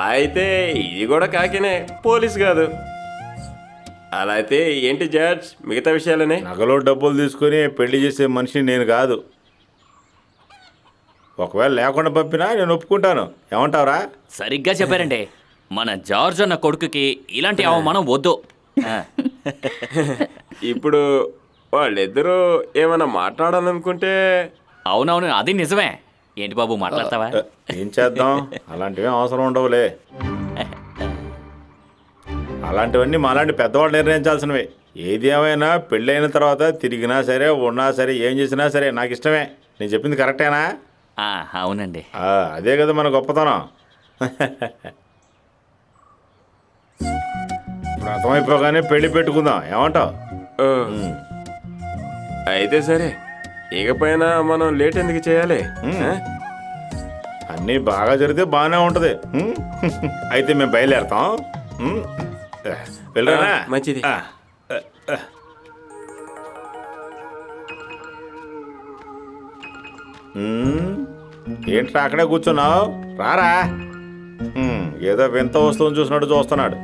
అలా అయితే ఇది కూడా కాకినే పోలీస్ కాదు. అలా అయితే ఏంటి జడ్జ్ మిగతా విషయాలనే? నగలో డబ్బులు తీసుకొని పెళ్ళి చేసే మనిషిని నేను కాదు. ఒకవేళ లేకుండా పంపినా నేను ఒప్పుకుంటాను. ఏమంటావురా? సరిగ్గా చెప్పారండి. మన జార్జ్ అన్న కొడుకుకి ఇలాంటి అవమానం వద్దు. ఇప్పుడు వాళ్ళిద్దరూ ఏమైనా మాట్లాడాలనుకుంటే? అవునవును అది నిజమే. ఏంటి బాబు మాట్లాడతావా? ఏ, చేద్దాం? అలాంటివి అవసరం ఉండవులే. అలాంటివన్నీ మాలాంటి పెద్దవాళ్ళు నిర్ణయించాల్సినవి. ఏది ఏమైనా పెళ్ళైన తర్వాత తిరిగినా సరే ఉన్నా సరే ఏం చేసినా సరే నాకు ఇష్టమే. నేను చెప్పింది కరెక్టేనా? ఆ, అవునండి. ఆ, అదే కదా మన గొప్పతనం. ఇప్పుడు అర్థమైపోగానే పెళ్ళి పెట్టుకుందాం. ఏమంటావు? అయితే సరే. ఇకపైన మనం లేట్ ఎందుకు చేయాలి ఆ? అన్నీ బాగా జరిగితే బాగానే ఉంటుంది? అయితే మేము బయలుదేరతాం? వెళ్ళరా ఆ, మంచిది. ఆ, ఆ, ఆ. ఉం? ఏంట్రా అక్కడే కూర్చున్నావు రారా ఏదో వింత వస్తువుని చూసినట్టు చూస్తున్నాడు.